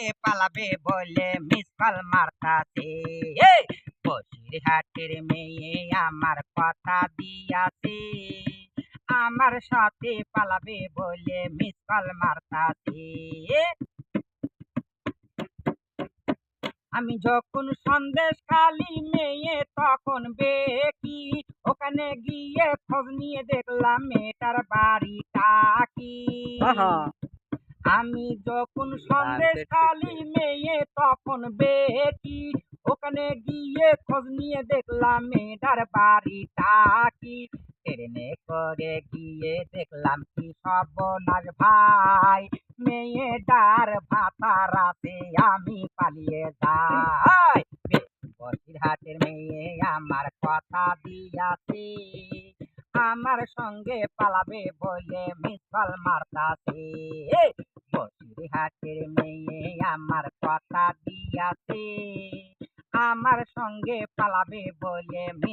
সঙ্গে পালাবে বলে মিস কল মারতাছে। বসির হাটের মেয়ে আমার কথা দিয়াছে। আমার সাথে পালাবে বলে মিস কল মারতাছে। আমি যখন সন্দেশ খালি মেয়ে তখন বেকি, ওখানে গিয়ে খোঁজ নিয়ে দেখলাম মেয়েটার বাড়িটা কি আমি যখন সন্দেশ খালি মেয়ে তখন বেকি ওখানে গিয়ে খোঁজ নিয়ে দেখলাম মেয়েটার বাড়িটা কি। ট্রেনে করে গিয়ে দেখলাম কি সব সর্বনাশ ভাই মেয়েটার ভাতা রাতে আমি পালিয়ে যাই। বসিরহাটের মেয়ে আমার কথা দিয়াছে। আমার সঙ্গে পালাবে বলে মিস কল মারতাছে বসিরহাটের মেয়ে আমার কথা দিয়াছে। আমার সঙ্গে পালাবে বলে